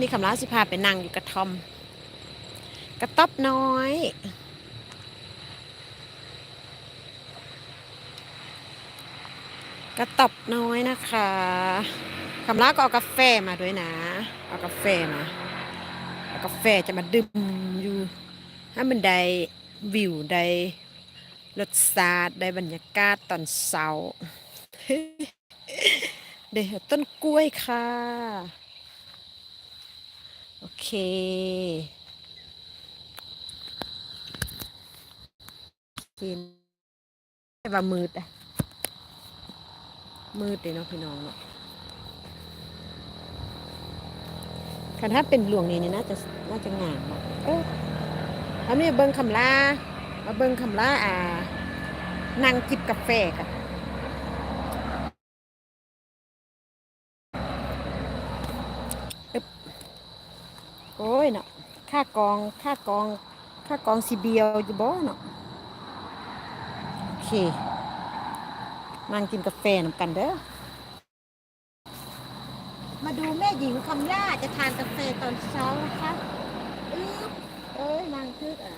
นี่คำลาสิพาไปนั่งอยู่กระท่อม กระต๊อบน้อย กระต๊อบน้อยนะคะคำลาก็เอากาแฟมาด้วยนะ เอากาแฟมาเอากาแฟจะมาดื่มอยู่ ให้มันได้วิวได้รสชาติได้บรรยากาศตอนเช้าเดี๋ยวต้นกล้วยค่ะ โอเคกินว่ามืดอะมืดเลยเนาะพี่น้องเนาะคันถ้าเป็นหลวงนี้นี่น่าจะน่าจะงามเออเอาเนี่เบิ้งคำลามาเบิ้งคำลาอ่านั่งจิบกาแฟกัน โอ้ยเนาะค่ากองค่ากองค่ากองสีเบียวอยู่บ่เนาะโอเคนั่งกินกาแฟนำกันเด้อมาดูแม่หญิงคำย่าจะทานกาแฟตอนเช้านะคะอึ๊บเอ้ยนางทึกอะ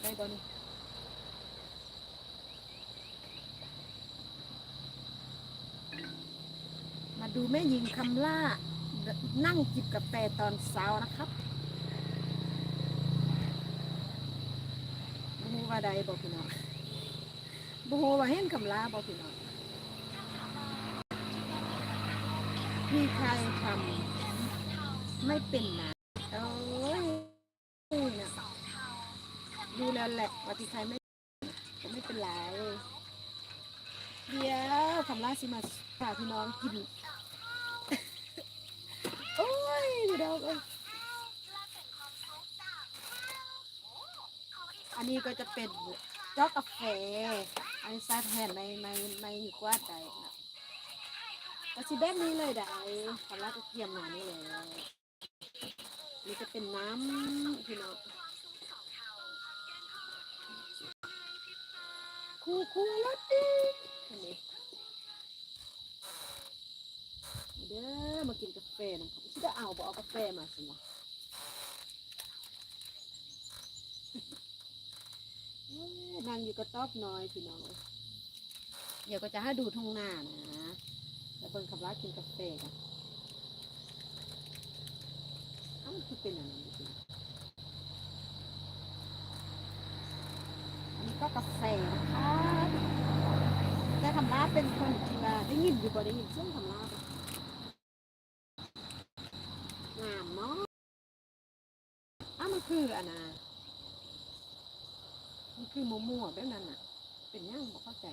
ได้บอนี่มาดูแม่หญิงคำล่า นั่งจิบกาแฟตอนเช้านะครับบูว่าใดบอกพี่น้องบูฮูว่าเห็นคำลาบอกพี่น้องมีใครทำไม่เป็นนะโอ้ยนี่นะดูแลแหละว่าที่ใครไม่ก็ไม่เป็นไรเดี๋ยวคำลาสิมาฝากพี่น้องกิน โอ้ ยพี่ดอกเอ้ยอันนี้ก็จะเป็นจอกกาแฟอันนี้ซาแทนในในในอยู่กว่าใดนะก็สิแบบนี้เลยได้สำหรับเตรียมมานี่เลยนี่จะเป็นน้ำพี่น้องคู่คู่ลาตีอันนี้ เด้อมากินกาแฟนะฉันจะเอาบอเอากาแฟมาสินะนั่งอยู่กระต๊อบน้อยพี่น้องเดี๋ยวก็จะให้ดูทุ่งหน้านะแล้วเบิ่งคำว่ากินกาแฟกันอ้าวมันคือเป็นอะไรนี่อันนี้ก็กาแฟนะคะแต่คำลาเป็นคนที่ว่าได้ยินอยู่บ่ได้ยินเสียงคำลาบ่ งามเนาะอ้าวมัน คืออันนะมันคือมั่วแบบนั้นน่ะ เป็นย่างบ่เข้าใจ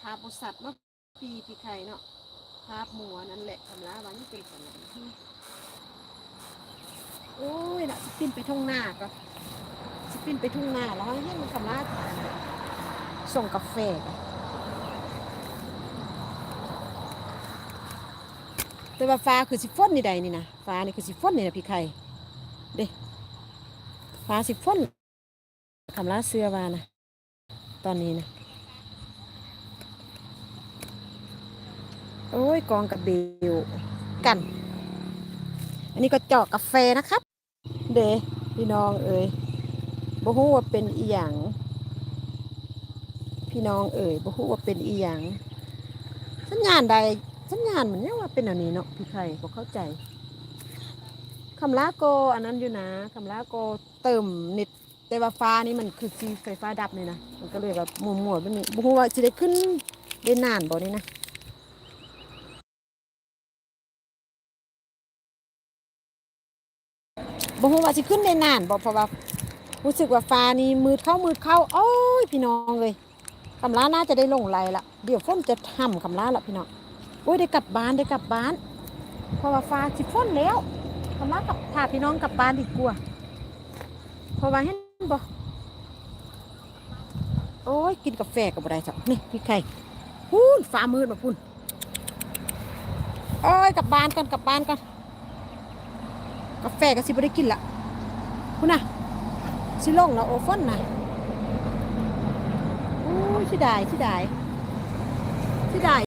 ทาบุสัตว์มาปีปีไข่เนาะทาบมัวนั่นแหละทำร้ายวันนี้เป็นขนมที่โอ้ยน่ะสปินไปทุ่งนาก็สปินไปทุ่งนาแล้วเฮ้ยมันคำร้ายส่งกาแฟกัน แต่ว่าฟ้าคือสิฝนนี่ใดนี่นะฟ้านี่คือสิฝนนี่นะพี่ไข่เด้ฟ้าสิฝนคำลาเสื้อวานะตอนนี้นะโอ้ยกองกับเบลกัน อันนี้ก็เจาะกาแฟนะครับ เด้พี่น้องเอ๋ยบ่ฮู้ว่าเป็นอีหยังพี่น้องเอ๋ยบ่ฮู้ว่าเป็นอีหยังสัญญาณใด สัญญาณเหมือนยังว่าเป็นอันนี้เนาะพี่ไข่บอกเข้าใจคำลาโกอันนั้นอยู่นะคำลาโกเติมน็ตแต่ว่าฟ้านี่มันคือฟีไฟฟ้าดับเลยนะมันก็เลยแบบมัวมัวแบบนี้บุ้งว่าจะได้ขึ้นได้นานบ่นี่นะบุ้งว่าจะขึ้นได้นานบ่เพราะว่ารู้สึกว่าฟ้านี่มืดเข้ามืดเข้า โอ้ยพี่น้องเลยคำลาน่าจะได้ลงไหละเดี๋ยวฝนจะทำคำลาละพี่น้อง อ้ยได้กลับบ้านได้กลับบ้าน เพราะว่าฟ้าสิฝนแล้วทำมากับพาพี่น้องกลับบ้านดีกว่าเพราะว่าเห็นบ่โอ้ยกินกาแฟกับอะไรสักนี่พี่ไข่พูนฟ้ามืดมาพูนโอ้ยกลับบ้านกันกลับบ้านกันกาแฟก็สิบ่ได้กินละพูนนะสิลงแล้วโอฟอนนะโอ้ยสิได้สิได้สิได้